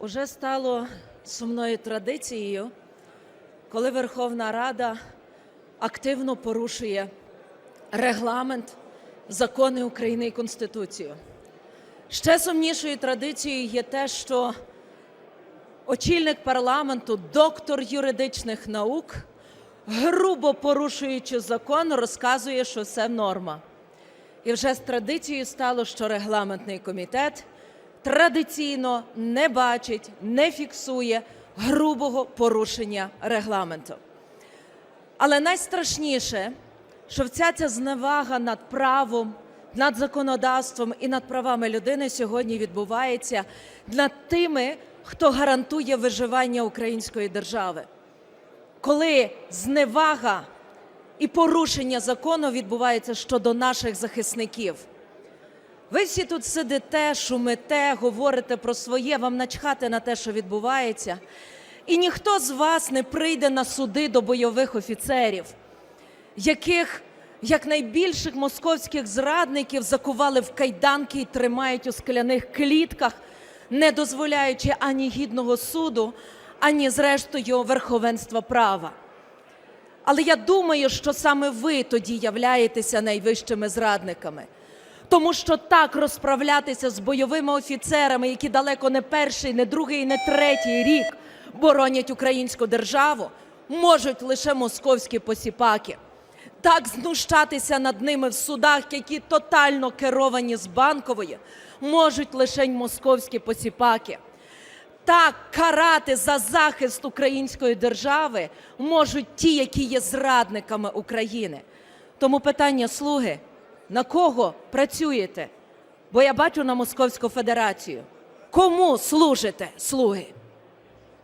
Уже стало сумною традицією, коли Верховна Рада активно порушує регламент, закони України і Конституцію. Ще сумнішою традицією є те, що очільник парламенту, доктор юридичних наук, грубо порушуючи закон, розказує, що це норма. І вже з традицією стало, що регламентний комітет традиційно не бачить, не фіксує грубого порушення регламенту. Але найстрашніше, що вся ця зневага над правом, над законодавством і над правами людини сьогодні відбувається над тими, хто гарантує виживання української держави. Коли зневага і порушення закону відбувається щодо наших захисників. Ви всі тут сидите, шумите, говорите про своє, вам начхати на те, що відбувається. І ніхто з вас не прийде на суди до бойових офіцерів, яких, як найбільших московських зрадників, закували в кайданки і тримають у скляних клітках, не дозволяючи ані гідного суду, ані, зрештою, верховенства права. Але я думаю, що саме ви тоді являєтеся найвищими зрадниками. Тому що так розправлятися з бойовими офіцерами, які далеко не перший, не другий, не третій рік боронять українську державу, можуть лише московські посіпаки. Так знущатися над ними в судах, які тотально керовані з банкової, можуть лише московські посіпаки. Так карати за захист української держави можуть ті, які є зрадниками України. Тому питання слуги, на кого працюєте? Бо я бачу на Московську Федерацію. Кому служите, слуги?